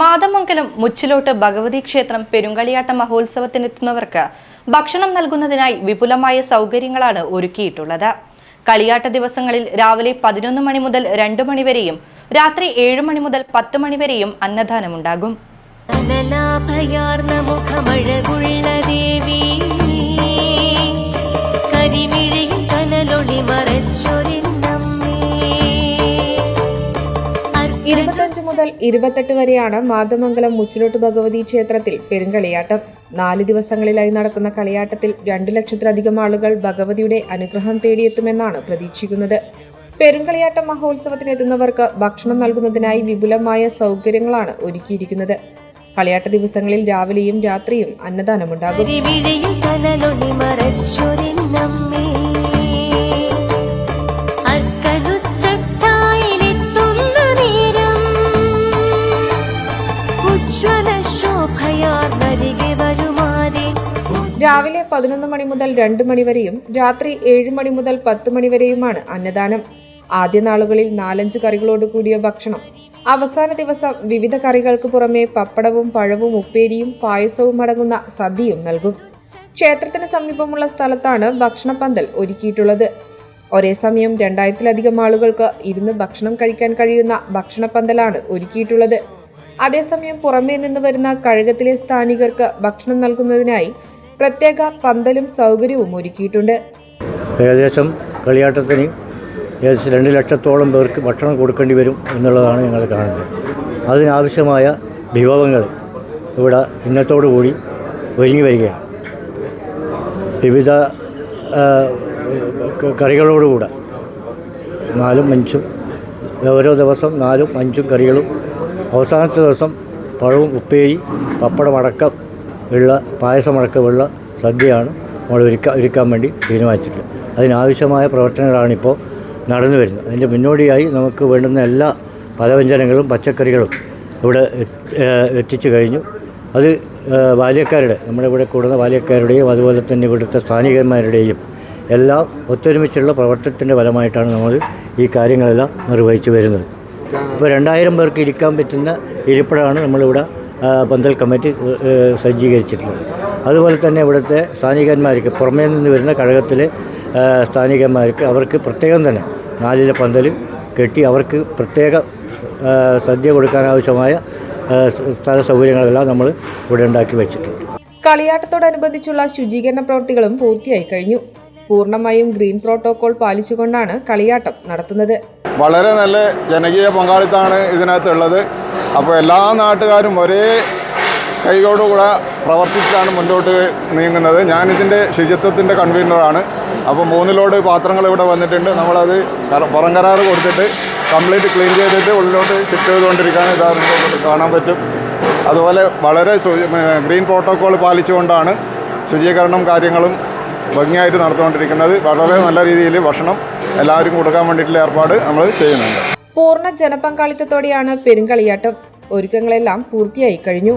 മാതമംഗലം മുച്ചിലോട്ട് ഭഗവതി ക്ഷേത്രം പെരുങ്കളിയാട്ട മഹോത്സവത്തിനെത്തുന്നവർക്ക് ഭക്ഷണം നൽകുന്നതിനായി വിപുലമായ സൗകര്യങ്ങളാണ് ഒരുക്കിയിട്ടുള്ളത്. കളിയാട്ട ദിവസങ്ങളിൽ രാവിലെ പതിനൊന്ന് മണി മുതൽ രണ്ട് മണിവരെയും രാത്രി ഏഴ് മണി മുതൽ പത്ത് മണിവരെയും അന്നദാനമുണ്ടാകും. ദേവി ഇരുപത്തഞ്ച് മുതൽ ഇരുപത്തെട്ട് വരെയാണ് മാതമംഗലം മുച്ചിലോട്ട് ഭഗവതി ക്ഷേത്രത്തിൽ പെരുങ്കളിയാട്ടം. നാല് ദിവസങ്ങളിലായി നടക്കുന്ന കളിയാട്ടത്തിൽ രണ്ടു ലക്ഷത്തിലധികം ആളുകൾ ഭഗവതിയുടെ അനുഗ്രഹം തേടിയെത്തുമെന്നാണ് പ്രതീക്ഷിക്കുന്നത്. പെരുങ്കളിയാട്ട മഹോത്സവത്തിനെത്തുന്നവർക്ക് ഭക്ഷണം നൽകുന്നതിനായി വിപുലമായ സൗകര്യങ്ങളാണ് ഒരുക്കിയിരിക്കുന്നത്. കളിയാട്ട ദിവസങ്ങളിൽ രാവിലെയും രാത്രിയും അന്നദാനമുണ്ടാകും. രാവിലെ പതിനൊന്ന് മണി മുതൽ രണ്ട് മണി വരെയും രാത്രി ഏഴ് മണി മുതൽ പത്ത് മണി വരെയുമാണ് അന്നദാനം. ആദ്യ നാളുകളിൽ നാലഞ്ച് കറികളോട് കൂടിയ ഭക്ഷണം. അവസാന ദിവസം വിവിധ കറികൾക്ക് പുറമെ പപ്പടവും പഴവും ഉപ്പേരിയും പായസവും അടങ്ങുന്ന സദ്യയും നൽകും. ക്ഷേത്രത്തിന് സമീപമുള്ള സ്ഥലത്താണ് ഭക്ഷണപ്പന്തൽ ഒരുക്കിയിട്ടുള്ളത്. ഒരേ സമയം രണ്ടായിരത്തിലധികം ആളുകൾക്ക് ഇരുന്ന് ഭക്ഷണം കഴിക്കാൻ കഴിയുന്ന ഭക്ഷണപ്പന്തലാണ് ഒരുക്കിയിട്ടുള്ളത്. അതേസമയം പുറമേ നിന്ന് വരുന്ന കഴകത്തിലെ സ്ഥാനികർക്ക് ഭക്ഷണം നൽകുന്നതിനായി പ്രത്യേക പന്തലും സൗകര്യവും ഒരുക്കിയിട്ടുണ്ട്. ഏകദേശം കളിയാട്ടത്തിന് ഏകദേശം രണ്ട് ലക്ഷത്തോളം പേർക്ക് ഭക്ഷണം കൊടുക്കേണ്ടി വരും എന്നുള്ളതാണ് ഞങ്ങൾ കാണുന്നത്. അതിനാവശ്യമായ വിഭവങ്ങൾ ഇവിടെ ഇന്നത്തോടു കൂടി ഒരുങ്ങി വരികയാണ്. വിവിധ കറികളോടുകൂടെ നാലും അഞ്ചും ഓരോ ദിവസം നാലും അഞ്ചും കറികളും അവസാനത്തെ ദിവസം പഴവും ഉപ്പേരി പപ്പടമടക്കം ഉള്ള പായസമടക്കമുള്ള സദ്യയാണ് നമ്മൾ ഒരുക്കാൻ ഒരുക്കാൻ വേണ്ടി തീരുമാനിച്ചിട്ടുള്ളത്. അതിനാവശ്യമായ പ്രവർത്തനങ്ങളാണിപ്പോൾ നടന്നു വരുന്നത്. അതിന്റെ മുന്നോടിയായി നമുക്ക് വേണ്ടുന്ന എല്ലാ പലവ്യഞ്ജനങ്ങളും പച്ചക്കറികളും ഇവിടെ എത്തിച്ചു കഴിഞ്ഞു. അത് ബാല്യക്കാരുടെ നമ്മുടെ ഇവിടെ കൂടുന്ന ബാല്യക്കാരുടെയും അതുപോലെ തന്നെ ഇവിടുത്തെ സ്ഥാനികന്മാരുടെയും എല്ലാം ഒത്തൊരുമിച്ചുള്ള പ്രവർത്തനത്തിന്റെ ഫലമായിട്ടാണ് നമ്മൾ ഈ കാര്യങ്ങളെല്ലാം നിർവഹിച്ചു വരുന്നത്. ഇപ്പോൾ രണ്ടായിരം പേർക്ക് ഇരിക്കാൻ പറ്റുന്ന ഇരിപ്പിടമാണ് നമ്മളിവിടെ പന്തൽ കമ്മിറ്റി സജ്ജീകരിച്ചിട്ടുള്ളത്. അതുപോലെ തന്നെ ഇവിടുത്തെ സ്ഥാനികന്മാർക്ക് പുറമേ നിന്ന് വരുന്ന കഴകത്തിലെ സ്ഥാനികന്മാർക്ക് അവർക്ക് പ്രത്യേകം തന്നെ നാലിലെ പന്തൽ കെട്ടി അവർക്ക് പ്രത്യേക സദ്യ കൊടുക്കാനാവശ്യമായ സ്ഥല സൗകര്യങ്ങളെല്ലാം നമ്മൾ ഇവിടെ ഉണ്ടാക്കി വെച്ചിട്ടുണ്ട്. കളിയാട്ടത്തോടനുബന്ധിച്ചുള്ള ശുചീകരണ പ്രവൃത്തികളും പൂർത്തിയായി കഴിഞ്ഞു. പൂർണമായും ഗ്രീൻ പ്രോട്ടോകോൾ പാലിച്ചുകൊണ്ടാണ് കളിയാട്ടം നടത്തുന്നത്. വളരെ നല്ല ജനകീയ പങ്കാളിത്തമാണ് ഇതിനകത്തുള്ളത്. അപ്പോൾ എല്ലാ നാട്ടുകാരും ഒരേ കൈയോടുകൂടെ പ്രവർത്തിച്ചാണ് മുന്നോട്ട് നീങ്ങുന്നത്. ഞാനിതിന്റെ ശുചിത്വത്തിന്റെ കൺവീനറാണ്. അപ്പോൾ മൂന്ന് ലോഡ് പാത്രങ്ങൾ ഇവിടെ വന്നിട്ടുണ്ട്. നമ്മളത് പുറം കരാറ് കൊടുത്തിട്ട് കംപ്ലീറ്റ് ക്ലീൻ ചെയ്തിട്ട് ഉള്ളിലോട്ട് ഷിഫ്റ്റ് ചെയ്തുകൊണ്ടിരിക്കുകയാണ്. ഇതാ നിങ്ങൾക്ക് കാണാൻ പറ്റും. അതുപോലെ വളരെ ഗ്രീൻ പ്രോട്ടോക്കോൾ പാലിച്ചുകൊണ്ടാണ് ശുചീകരണം കാര്യങ്ങളും ഭംഗിയായിട്ട് നടത്തുകൊണ്ടിരിക്കുന്നത് വളരെ നല്ല രീതിയിൽ ഭക്ഷണം എല്ലാവർക്കും കൊടുക്കാൻ വേണ്ടിയിട്ടുള്ള ഏർപ്പാട് നമ്മൾ ചെയ്യുന്നുണ്ട്. പൂർണ ജനപങ്കാളിത്തത്തോടെയാണ് പെരുങ്കളിയാട്ടം. ഒരുക്കങ്ങളെല്ലാം പൂർത്തിയായി കഴിഞ്ഞു.